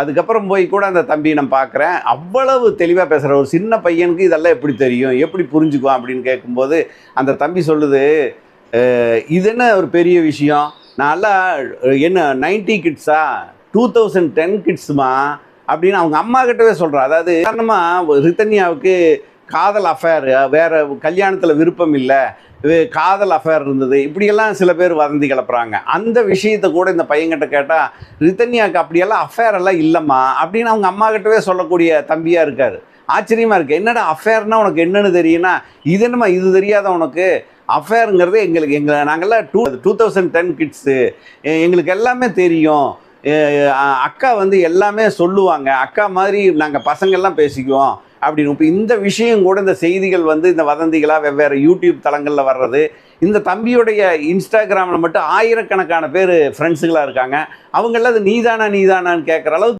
அதுக்கப்புறம் போய் கூட அந்த தம்பி நான் பார்க்குறேன். அவ்வளவு தெளிவாக பேசுகிற ஒரு சின்ன பையனுக்கு இதெல்லாம் எப்படி தெரியும்? எப்படி புரிஞ்சுக்குவான் அப்படின்னு கேட்கும்போது அந்த தம்பி சொல்லுது இது என்ன ஒரு பெரிய விஷயம்? நல்லா என்ன நைன்டி கிட்ஸா? டூ தௌசண்ட் டென் கிட்ஸுமா? அப்படின்னு அவங்க அம்மா கிட்டவே சொல்கிறான் அதாவது காரணமாக ரித்தன்யாவுக்கு காதல் அஃபேர் வேறு கல்யாணத்தில் விருப்பம் இல்லை காதல் அஃபேர் இருந்தது இப்படியெல்லாம் சில பேர் வதந்தி கிளப்புறாங்க. அந்த விஷயத்தை கூட இந்த பையன்கிட்ட கேட்டால் ரிதன்யாவுக்கு அப்படியெல்லாம் அஃபேர் எல்லாம் இல்லைம்மா அப்படின்னு அவங்க அம்மா கிட்டவே சொல்லக்கூடிய தம்பியாக இருக்கார். ஆச்சரியமாக இருக்குது என்னடா அஃபேர்னா உனக்கு என்னென்னு தெரியும்னா இது என்னம்மா இது தெரியாத உனக்கு? அஃபேருங்கிறது எங்களுக்கு எங்களை நாங்கள்லாம் two two thousand ten kids எங்களுக்கு எல்லாமே தெரியும். அக்கா வந்து எல்லாமே சொல்லுவாங்க. அக்கா மாதிரி நாங்கள் பசங்கள்லாம் பேசிக்குவோம். அப்படின்னு. இப்போ இந்த விஷயம் கூட இந்த செய்திகள் வந்து இந்த வதந்திகளாக வெவ்வேறு யூடியூப் தளங்களில் வர்றது இந்த தம்பியுடைய இன்ஸ்டாகிராமில் மட்டும் ஆயிரக்கணக்கான பேர் ஃப்ரெண்ட்ஸுகளாக இருக்காங்க. அவங்களாம் அது நீதானா நீதானான்னு கேட்குற அளவுக்கு